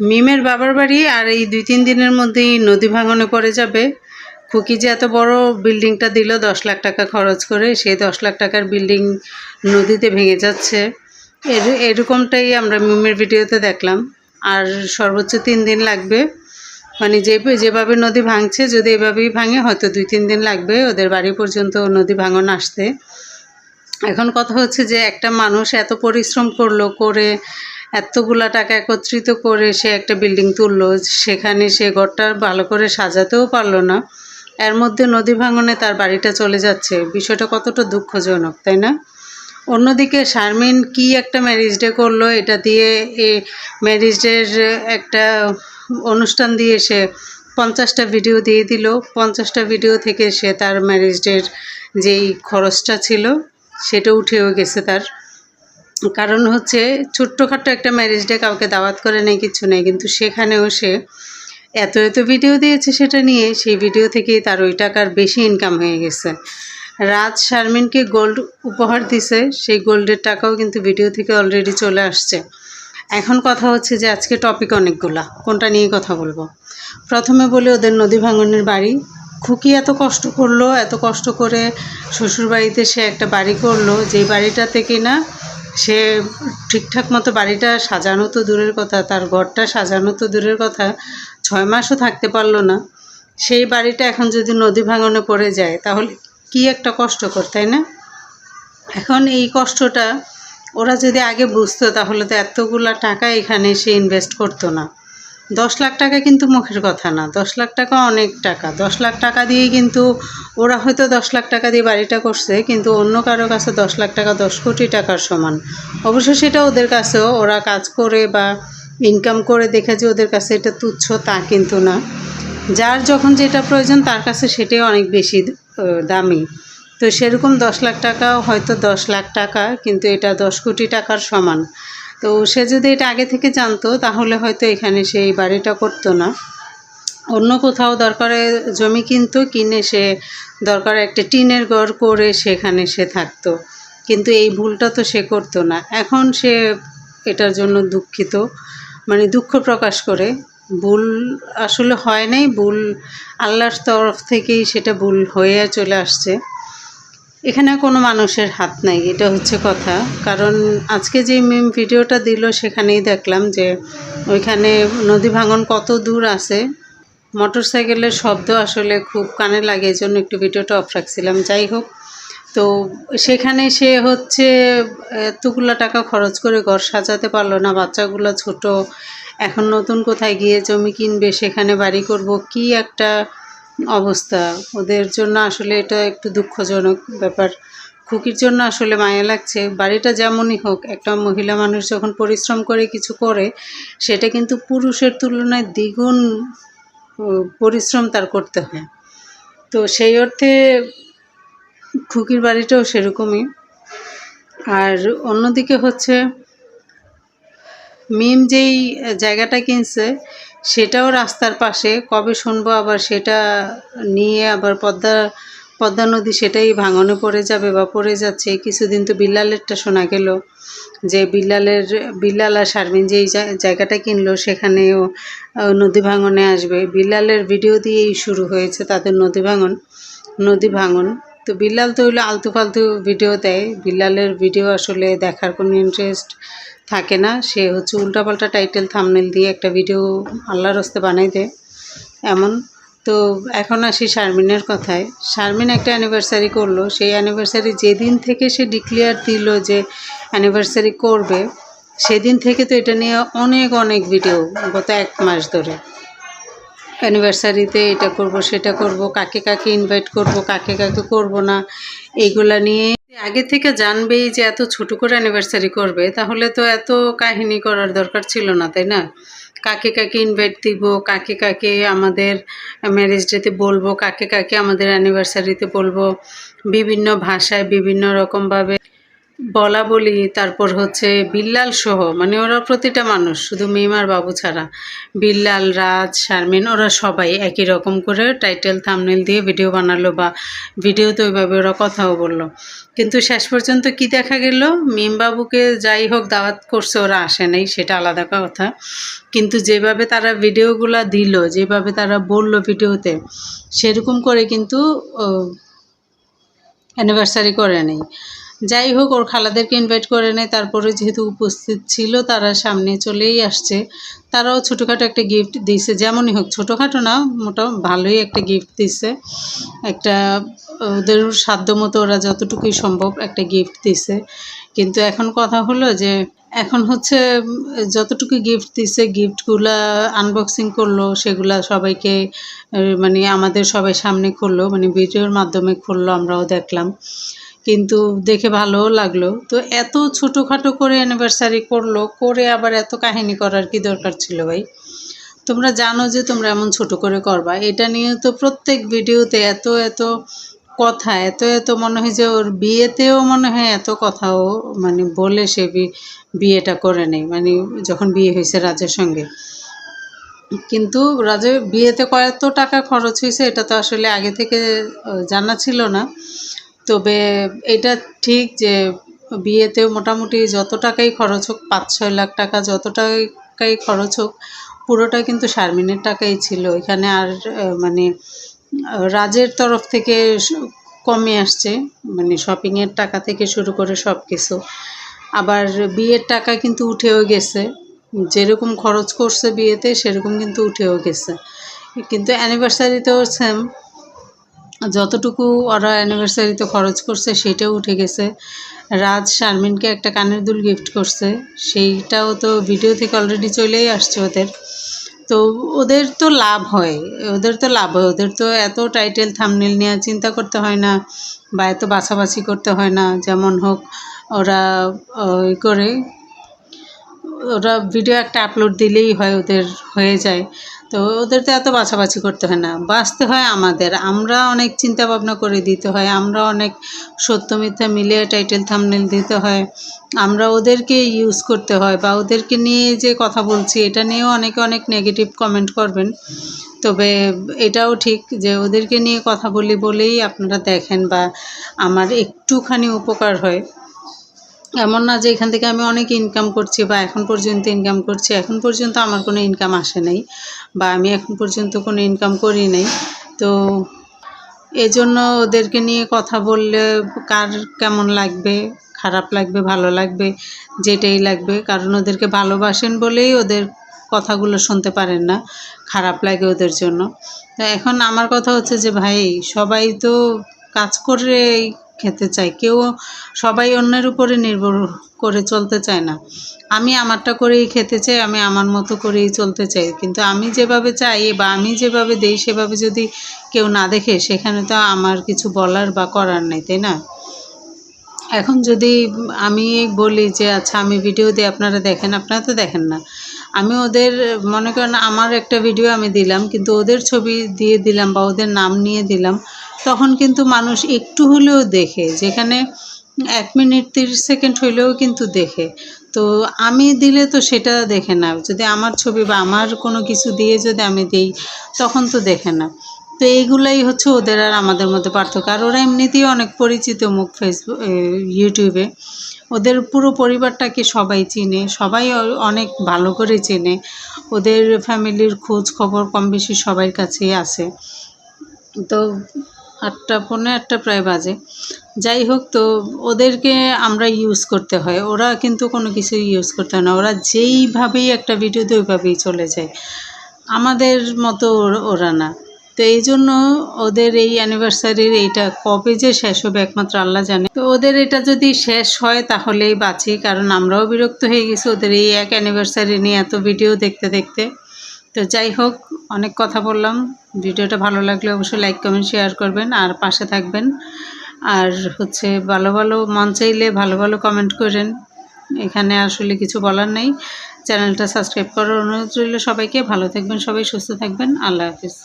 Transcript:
মিমের বাবার বাড়ি আর এই দুই তিন দিনের মধ্যেই নদী ভাঙনে পড়ে যাবে। খুকি যে এত বড় বিল্ডিংটা দিল, দশ লাখ টাকা খরচ করে, সেই দশ লাখ টাকার বিল্ডিং নদীতে ভেঙে যাচ্ছে। এর, এরকমটাই আমরা মিমের ভিডিওতে দেখলাম। আর সর্বোচ্চ তিন দিন লাগবে। মানে যে, যেভাবে নদী ভাঙছে, যদি এভাবেই ভাঙে, হয়তো দুই তিন দিন লাগবে ওদের বাড়ি পর্যন্ত নদী ভাঙন আসতে। এখন কথা হচ্ছে যে একটা মানুষ এত পরিশ্রম করল করে এতগুলা টাকা একত্রিত করে সে একটা বিল্ডিং তুললো, সেখানে সে ঘরটা ভালো করে সাজাতেও পারল না। এর মধ্যে নদী ভাঙনে তার বাড়িটা চলে যাচ্ছে। বিষয়টা কতটা দুঃখজনক, তাই না? অন্যদিকে শারমিন কি একটা ম্যারেজ ডে করল, এটা দিয়ে এ ম্যারেজ ডের একটা অনুষ্ঠান দিয়ে সে পঞ্চাশটা ভিডিও দিয়ে দিল। পঞ্চাশটা ভিডিও থেকে সে তার ম্যারেজ ডের যেই খরচটা ছিল, সেটা উঠেও গেছে তার। কারণ হচ্ছে ছোট্টখাট্টো একটা ম্যারেজ ডে কাউকে দাওয়াত করে নেই, কিছু নেই, কিন্তু সেখানেও সে এত এত ভিডিও দিয়েছে সেটা নিয়ে, সেই ভিডিও থেকেই তার ওই টাকার বেশি ইনকাম হয়ে গেছে। রাজ শারমিনকে গোল্ড উপহার দিছে, সেই গোল্ডের টাকাও কিন্তু ভিডিও থেকে অলরেডি চলে আসছে। এখন কথা হচ্ছে যে আজকে টপিক অনেকগুলা, কোনটা নিয়ে কথা বলব? প্রথমে বলি ওদের নদী ভাঙনের বাড়ি। খুকি এত কষ্ট করল, এত কষ্ট করে শ্বশুরবাড়িতে সে একটা বাড়ি করল, যেই বাড়িটাতে কিনা সে ঠিকঠাক মতো বাড়িটা সাজানো তো দূরের কথা, তার ঘরটা সাজানো তো দূরের কথা, ছয় মাসও থাকতে পারল না। সেই বাড়িটা এখন যদি নদী ভাঙনে পড়ে যায়, তাহলে কি একটা কষ্টকর, তাই না? এখন এই কষ্টটা ওরা যদি আগে বুঝতো, তাহলে তো এতগুলা টাকা এখানে সে ইনভেস্ট করতো না। দশ লাখ টাকা কিন্তু মুখের কথা না। দশ লাখ টাকা অনেক টাকা। দশ লাখ টাকা দিয়েই কিন্তু ওরা হয়তো দশ লাখ টাকা দিয়ে বাড়িটা করছে, কিন্তু অন্য কারও কাছে দশ লাখ টাকা, দশ কোটি টাকার সমান। অবশ্য সেটা ওদের কাছেও, ওরা কাজ করে বা ইনকাম করে দেখে যে ওদের কাছে এটা তুচ্ছ তা কিন্তু না। যার যখন যেটা প্রয়োজন তার কাছে সেটাই অনেক বেশি দামি। তো সেরকম দশ লাখ টাকা হয়তো দশ লাখ টাকা, কিন্তু এটা দশ কোটি টাকার সমান। তো সে যদি এটা আগে থেকে জানতো, তাহলে হয়তো এখানে সেই বাড়িটা করতো না। অন্য কোথাও দরকারে জমি কিনতো, কিনে সে দরকার একটা টিনের ঘর করে সেখানে সে থাকতো। কিন্তু এই ভুলটা তো সে করতো না। এখন সে এটার জন্য দুঃখিত। মানে দুঃখ প্রকাশ করে। ভুল আসলে হয় নাই, ভুল আল্লাহর তরফ থেকেই সেটা ভুল হয়ে চলে আসছে। এখানে কোনো মানুষের হাত নাই, এটা হচ্ছে কথা। কারণ আজকে যে মিম ভিডিওটা দিল, সেখানেই দেখলাম যে ওইখানে নদী ভাঙন কত দূর আছে। মোটর সাইকেলের শব্দ আসলে খুব কানে লাগে এই জন্য একটু ভিডিওটা অফ রাখছিলাম। যাই হোক, তো সেখানে সে হচ্ছে, এতগুলো টাকা খরচ করে ঘর সাজাতে পারল না, বাচ্চাগুলো ছোট, এখন নতুন কোথায় গিয়ে জমি কিনবে, সেখানে বাড়ি করব, কি একটা অবস্থা। ওদের জন্য আসলে এটা একটু দুঃখজনক ব্যাপার। খুকির জন্য আসলে মায়া লাগছে। বাড়িটা যেমনই হোক, একটা মহিলা মানুষ যখন পরিশ্রম করে, কিছু করে, সেটা কিন্তু পুরুষের তুলনায় দ্বিগুণ পরিশ্রম তার করতে হয়। তো সেই অর্থে খুকির বাড়িটাও সেরকমই। আর অন্যদিকে হচ্ছে, মিম যেই জায়গাটা কিনছে সেটাও রাস্তার পাশে, কবে শুনব আবার সেটা নিয়ে আবার পদ্মা পদ্মা নদী সেটাই ভাঙনে পড়ে যাবে বা পড়ে যাচ্ছে। কিছুদিন তো বিল্লালেরটা শোনা গেল যে বিল্লালের বিল্লাল আর শারমিন যেই জায়গাটা কিনলো সেখানেও নদী ভাঙনে আসবে। বিল্লালের ভিডিও দিয়েই শুরু হয়েছে তাদের নদী ভাঙন নদী ভাঙন। তো বিল্লাল তো হইল আলতু ফালতু ভিডিও দেয়। বিল্লালের ভিডিও আসলে দেখার কোনো ইন্টারেস্ট থাকে না। সে হচ্ছে উল্টাপাল্টা টাইটেল থামনেল দিয়ে একটা ভিডিও আল্লাহর হস্তে বানাই দেয়। এমন। তো এখন আসি শারমিনের কথায়। শারমিন একটা অ্যানিভার্সারি করল। সেই অ্যানিভার্সারি যেদিন থেকে সে ডিক্লেয়ার দিল যে অ্যানিভার্সারি করবে, সেদিন থেকে তো এটা নিয়ে অনেক অনেক ভিডিও গত এক মাস ধরে। অ্যানিভার্সারিতে এটা করব, সেটা করব, কাকে কাকে ইনভাইট করব, কাকে কাকে করব না, এইগুলা নিয়ে আগে থেকে জানবেই যে এত ছোট করে অ্যানিভার্সারি করবে, তাহলে তো এত কাহিনী করার দরকার ছিল না, তাই না? কাকে কাকে ইনভাইট দিব, কাকে কাকে আমাদের ম্যারেজ ডেতে বলব, কাকে কাকে আমাদের অ্যানিভার্সারিতে বলব, বিভিন্ন ভাষায় বিভিন্ন রকমভাবে বলা বলি, তারপর হচ্ছে বিল্লাল সহ মানে ওরা প্রতিটা মানুষ, শুধু মিম আর বাবু ছাড়া। বিল্লাল, রাজ, শারমিন, ওরা সবাই একই রকম করে টাইটেল থামনেল দিয়ে ভিডিও বানালো বা ভিডিওতে ওইভাবে ওরা কথাও বলল। কিন্তু শেষ পর্যন্ত কি দেখা গেল? মিম বাবুকে যাই হোক দাওয়াত করছে, ওরা আসে নাই, সেটা আলাদা কথা। কিন্তু যেভাবে তারা ভিডিওগুলা দিল, যেভাবে তারা বলল ভিডিওতে সেরকম করে কিন্তু অ্যানিভার্সারি করে নেই। যাই হোক, ওর খালাদেরকে ইনভাইট করে নেয়। তারপরে যেহেতু উপস্থিত ছিল, তারা সামনে চলেই আসছে। তারাও ছোটোখাটো একটা গিফট দিছে। যেমনই হোক, ছোটোখাটো না, মোটা ভালোই একটা গিফট দিছে। একটা, ওদের সাধ্য মতো ওরা যতটুকুই সম্ভব একটা গিফট দিছে। কিন্তু এখন কথা হলো যে, এখন হচ্ছে, যতটুকু গিফট দিছে গিফটগুলা আনবক্সিং করল, সেগুলা সবাইকে মানে আমাদের সবাই সামনে খুললো মানে ভিডিওর মাধ্যমে খুললো, আমরাও দেখলাম। কিন্তু দেখে ভালোও লাগল। তো এত ছোটোখাটো করে অ্যানিভার্সারি করল, করে আবার এত কাহিনী করার কি দরকার ছিল ভাই? তোমরা জানো যে তোমরা এমন ছোট করে করবা। এটা নিয়ে তো প্রত্যেক ভিডিওতে এত এত কথা, এত এত মনে হয় যে ওর বিয়েতেও মনে হয় এত কথাও মানে বলে সে বিয়েটা করে নেই মানে যখন বিয়ে হয়েছে রাজের সঙ্গে। কিন্তু রাজের বিয়েতে কত টাকা খরচ হয়েছে এটা তো আসলে আগে থেকে জানা ছিল না। তবে এটা ঠিক যে বিয়েতেও মোটামুটি যত টাকাই খরচ হোক, পাঁচ, ছয় লাখ টাকা যত টাকাই খরচ হোক, পুরোটা কিন্তু শারমিনের টাকাই ছিল। এখানে আর মানে রাজের তরফ থেকে কমে আসছে মানে শপিংয়ের টাকা থেকে শুরু করে সব কিছু আবার বিয়ের টাকা কিন্তু উঠেও গেছে। যেরকম খরচ করছে বিয়েতে, সেরকম কিন্তু উঠেও গেছে। কিন্তু অ্যানিভার্সারিতেও সেম যতটুকু ওরা অ্যানিভার্সারিতে খরচ করছে সেটাও উঠে গেছে। রাজ শারমিনকে একটা কানের দুল গিফট করছে। সেইটাও তো ভিডিও থেকে অলরেডি চলেই আসছে ওদের। তো ওদের তো লাভ হয়, ওদের তো লাভ হয়। ওদের তো এত টাইটেল থামনেল নিয়ে চিন্তা করতে হয় না বা এত বাছাবাছি করতে হয় না। যেমন হোক ওরা করে ওরা ভিডিও একটা আপলোড দিলেই হয়, ওদের হয়ে যায়। তো ওদের তো এত বাছাবাছি করতে হয় না। বাঁচতে হয় আমাদের। আমরা অনেক চিন্তা ভাবনা করে দিতে হয়। আমরা অনেক সত্য মিথ্যা মিলিয়ে টাইটেল থামনেল দিতে হয়। আমরা ওদেরকে ইউজ করতে হয় বা ওদেরকে নিয়ে যে কথা বলছি, এটা নিয়েও অনেকে অনেক নেগেটিভ কমেন্ট করবেন। তবে এটাও ঠিক যে ওদেরকে নিয়ে কথা বলি বলেই আপনারা দেখেন বা আমার একটুখানি উপকার হয়। এমন না যে এখান থেকে আমি অনেক ইনকাম করছি বা এখন পর্যন্ত ইনকাম করছি, এখন পর্যন্ত আমার কোনো ইনকাম আসে নাই বা আমি এখন পর্যন্ত কোনো ইনকাম করি নাই। তো এজন্য ওদেরকে নিয়ে কথা বললে কার কেমন লাগবে, খারাপ লাগবে, ভালো লাগবে, যেটাই লাগবে। কারণ ওদেরকে ভালোবাসেন বলেই ওদের কথাগুলো শুনতে পারেন না, খারাপ লাগে ওদের জন্য। তো এখন আমার কথা হচ্ছে যে, ভাই, সবাই তো কাজ করে খেতে চায় কেউ সবাই অন্যের উপরে নির্ভর করে চলতে চায় না। আমি আমারটা করেই খেতে চাই, আমি আমার মতো করেই চলতে চাই। কিন্তু আমি যেভাবে চাই বা আমি যেভাবে দেই, সেভাবে যদি কেউ না দেখে, সেখানে তো আমার কিছু বলার বা করার নেই, তাই না? এখন যদি আমি বলি যে আচ্ছা আমি ভিডিও দিই আপনারা দেখেন। আপনারা তো দেখেন না। আমি ওদের, মনে করেন আমার একটা ভিডিও আমি দিলাম, কিন্তু ওদের ছবি দিয়ে দিলাম বা ওদের নাম নিয়ে দিলাম, তখন কিন্তু মানুষ একটু হলেও দেখে, যেখানে এক মিনিট তিরিশ সেকেন্ড হইলেও কিন্তু দেখে। তো আমি দিলে তো সেটা দেখে না, যদি আমার ছবি বা আমার কোনো কিছু দিয়ে যদি আমি দিই, তখন তো দেখে না। তো এইগুলাই হচ্ছে ওদের আর আমাদের মধ্যে পার্থক্য। আর ওরা এমনিতেই অনেক পরিচিত মুখ ফেসবুক ইউটিউবে ওদের পুরো পরিবারটাকে সবাই চিনে, সবাই অনেক ভালো করে চেনে। ওদের ফ্যামিলির খোঁজ খবর কম বেশি সবার কাছেই আছে তো আটটা, পৌনে আটটা প্রায় বাজে। যাই হোক, তো ওদেরকে আমরা ইউজ করতে হয়। ওরা কিন্তু কোনো কিছু ইউজ করতে হয় না। ওরা যেইভাবেই একটা ভিডিওতে ওইভাবেই চলে যায়। আমাদের মতো ওরা না। তো এই জন্য ওদের এই অ্যানিভার্সারির এইটা কবে যে শেষ হবে একমাত্র আল্লাহ জানে। তো ওদের এটা যদি শেষ হয় তাহলেই বাঁচি, কারণ আমরাও বিরক্ত হয়ে গেছি ওদের এই এক অ্যানিভার্সারি নিয়ে এত ভিডিও দেখতে দেখতে। তো যাই হোক, অনেক কথা বললাম। ভিডিওটা ভালো লাগলে অবশ্যই লাইক কমেন্ট শেয়ার করবেন আর পাশে থাকবেন। আর হচ্ছে ভালো ভালো মন চাইলে ভালো ভালো কমেন্ট করেন। এখানে আসলে কিছু বলার নেই। চ্যানেলটা সাবস্ক্রাইব করার অনুরোধ রইল সবাইকে। ভালো থাকবেন সবাই, সুস্থ থাকবেন। আল্লাহ হাফিজ।